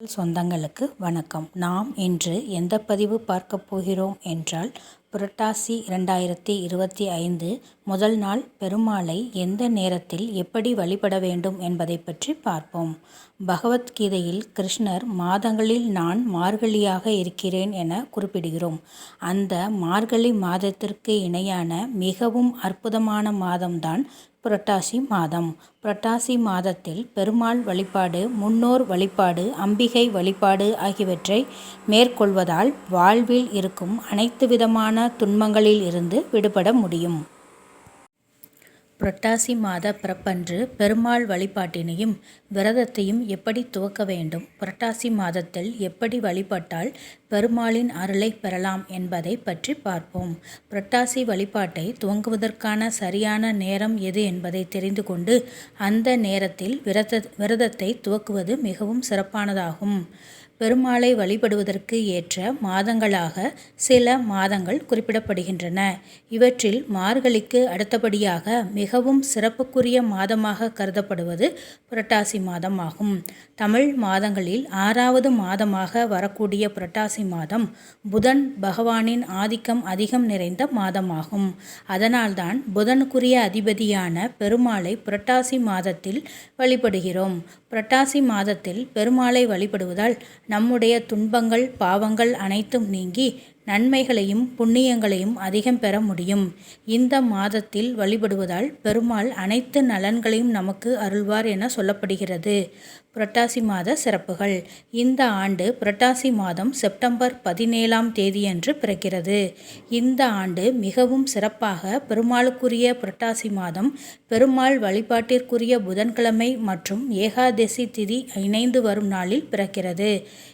சொந்தங்களுக்கு வணக்கம். நாம் இன்று எந்த பதிவு பார்க்க போகிறோம் என்றால் புரட்டாசி இரண்டாயிரத்தி இருபத்தி ஐந்து முதல் நாள் பெருமாளை எந்த நேரத்தில் எப்படி வழிபட வேண்டும் என்பதை பற்றி பார்ப்போம். பகவத்கீதையில் கிருஷ்ணர் மாதங்களில் நான் மார்கழியாக இருக்கிறேன் என குறிப்பிடுகிறோம். அந்த மார்கழி மாதத்திற்கு இணையான மிகவும் அற்புதமான மாதம்தான் புரட்டாசி மாதம். புரட்டாசி மாதத்தில் பெருமாள் வழிபாடு முன்னோர் வழிபாடு அம்பிகை வழிபாடு ஆகியவற்றை மேற்கொள்வதால் வாழ்வில் இருக்கும் அனைத்து விதமான துன்பங்களில் இருந்து விடுபட முடியும். புரட்டாசி மாத பிறப்பன்று பெருமாள் வழிபாட்டினையும் விரதத்தையும் எப்படி துவக்க வேண்டும்? புரட்டாசி மாதத்தில் எப்படி வழிபட்டால் பெருமாளின் அருளை பெறலாம் என்பதை பற்றி பார்ப்போம். புரட்டாசி வழிபாட்டை துவங்குவதற்கான சரியான நேரம் எது என்பதை தெரிந்து கொண்டு அந்த நேரத்தில் விரத விரதத்தை துவக்குவது மிகவும் சிறப்பானதாகும். பெருமாளை வழிபடுவதற்கு ஏற்ற மாதங்களாக சில மாதங்கள் குறிப்பிடப்படுகின்றன. இவற்றில் மார்கழிக்கு அடுத்தபடியாக மிகவும் சிறப்புக்குரிய மாதமாக கருதப்படுவது புரட்டாசி மாதம் ஆகும் தமிழ் மாதங்களில் ஆறாவது மாதமாக வரக்கூடிய புரட்டாசி மாதம் புதன் பகவானின் ஆதிக்கம் அதிகம் நிறைந்த மாதமாகும். அதனால்தான் புதனுக்குரிய அதிபதியான பெருமாளை புரட்டாசி மாதத்தில் வழிபடுகிறோம். புரட்டாசி மாதத்தில் பெருமாளை வழிபடுவதால் நம்முடைய துன்பங்கள் பாவங்கள் அனைத்தும் நீங்கி நன்மைகளையும் புண்ணியங்களையும் அதிகம் பெற முடியும். இந்த மாதத்தில் வழிபடுவதால் பெருமாள் அனைத்து நலன்களையும் நமக்கு அருள்வார் என சொல்லப்படுகிறது. புரட்டாசி மாத சிறப்புகள். இந்த ஆண்டு புரட்டாசி மாதம் செப்டம்பர் பதினேழாம் தேதியன்று பிறக்கிறது. இந்த ஆண்டு மிகவும் சிறப்பாக பெருமாளுக்குரிய புரட்டாசி மாதம் பெருமாள் வழிபாட்டிற்குரிய புதன்கிழமை மற்றும் ஏகாதசி திதி இணைந்து வரும் நாளில் பிறக்கிறது.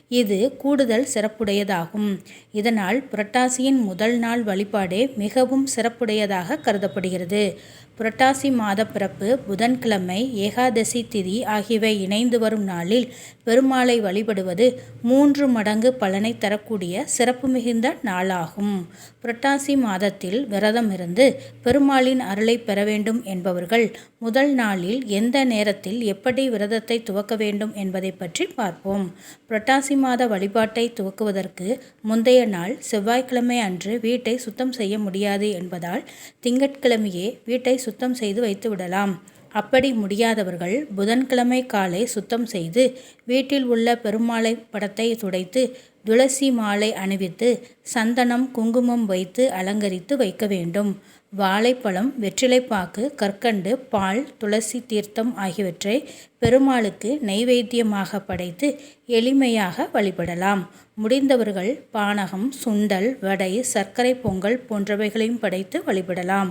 இது கூடுதல் சிறப்புடையதாகும். இதனால் புரட்டாசியின் முதல் நாள் வழிபாடே மிகவும் சிறப்புடையதாக கருதப்படுகிறது. புரட்டாசி மாத பிறப்பு புதன்கிழமை ஏகாதசி திதி ஆகியவை இணைந்து வரும் நாளில் பெருமாளை வழிபடுவது மூன்று மடங்கு பலனை தரக்கூடிய சிறப்பு மிகுந்த நாளாகும். புரட்டாசி மாதத்தில் விரதம் இருந்து பெருமாளின் அருளை பெற வேண்டும் என்பவர்கள் முதல் நாளில் எந்த நேரத்தில் எப்படி விரதத்தை துவக்க வேண்டும் என்பதை பற்றி பார்ப்போம். புரட்டாசி மாத வழிபாட்டை துவக்குவதற்கு முந்தைய நாள் செவ்வாய்க்கிழமை அன்று வீட்டை சுத்தம் செய்ய முடியாது என்பதால் திங்கட்கிழமையே வீட்டை சுத்தம் செய்து வைத்து விடலாம். அப்படி முடியாதவர்கள் புதன்கிழமை காலை சுத்தம் செய்து வீட்டில் உள்ள பெருமாளை படத்தை துடைத்து துளசி மாலை அணிவித்து சந்தனம் குங்குமம் வைத்து அலங்கரித்து வைக்க வேண்டும். வாழைப்பழம் வெற்றிலைப்பாக்கு கற்கண்டு பால் துளசி தீர்த்தம் ஆகியவற்றை பெருமாளுக்கு நைவேத்தியமாக படைத்து எளிமையாக வழிபடலாம். முடிந்தவர்கள் பானகம் சுண்டல் வடை சர்க்கரை பொங்கல் போன்றவைகளையும் படைத்து வழிபடலாம்.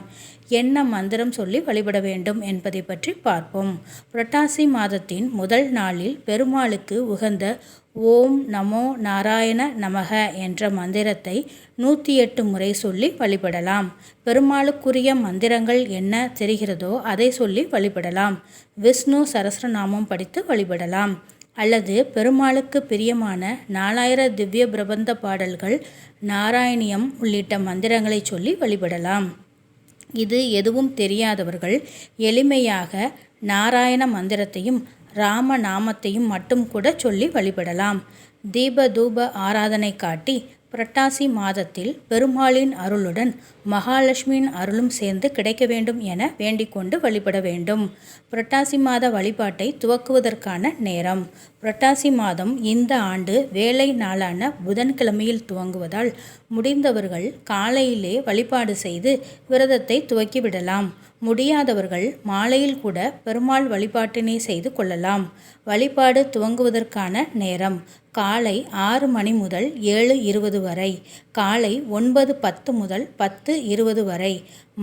என்ன மந்திரம் சொல்லி வழிபட வேண்டும் என்பதை பற்றி பார்ப்போம். புரட்டாசி மாதத்தின் முதல் நாளில் பெருமாளுக்கு உகந்த ஓம் நமோ நாராயண நமக என்ற மந்திரத்தை நூற்றி எட்டு முறை சொல்லி வழிபடலாம். பெருமாளுக்குரிய மந்திரங்கள் என்ன தெரிகிறதோ அதை சொல்லி வழிபடலாம். விஷ்ணு சரஸ்ரநாமம் படித்து வழிபடலாம். அல்லது பெருமாளுக்கு பிரியமான நாலாயிர திவ்ய பிரபந்த பாடல்கள் நாராயணியம் உள்ளிட்ட மந்திரங்களை சொல்லி வழிபடலாம். இது எதுவும் தெரியாதவர்கள் எளிமையாக நாராயண மந்திரத்தையும் ராம நாமத்தையும் மட்டும் கூட சொல்லி வழிபடலாம். தீப தூப ஆராதனை காட்டி புரட்டாசி மாதத்தில் பெருமாளின் அருளுடன் மகாலட்சுமியின் அருளும் சேர்ந்து கிடைக்க வேண்டும் என வேண்டிக்கொண்டு வழிபட வேண்டும். புரட்டாசி மாத வழிபாட்டை துவக்குவதற்கான நேரம். புரட்டாசி மாதம் இந்த ஆண்டு வேலை நாளான புதன்கிழமையில் துவங்குவதால் முடிந்தவர்கள் காலையிலே வழிபாடு செய்து விரதத்தை துவக்கிவிடலாம். முடியாதவர்கள் மாலையில் கூட பெருமாள் வழிபாட்டினை செய்து கொள்ளலாம். வழிபாடு துவங்குவதற்கான நேரம். காலை ஆறு மணி முதல் ஏழு இருபது வரை காலை ஒன்பது பத்து முதல் பத்து இருபது வரை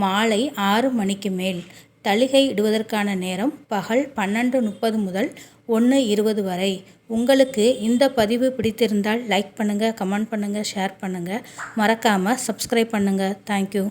மாலை ஆறு மணிக்கு மேல். தளிகை இடுவதற்கான நேரம் பகல் பன்னெண்டு முப்பது முதல் ஒன்று இருபது வரை. உங்களுக்கு இந்த பதிவு பிடித்திருந்தால் லைக் பண்ணுங்கள் கமெண்ட் பண்ணுங்கள் ஷேர் பண்ணுங்கள் மறக்காமல் சப்ஸ்கிரைப் பண்ணுங்கள் தேங்க்யூ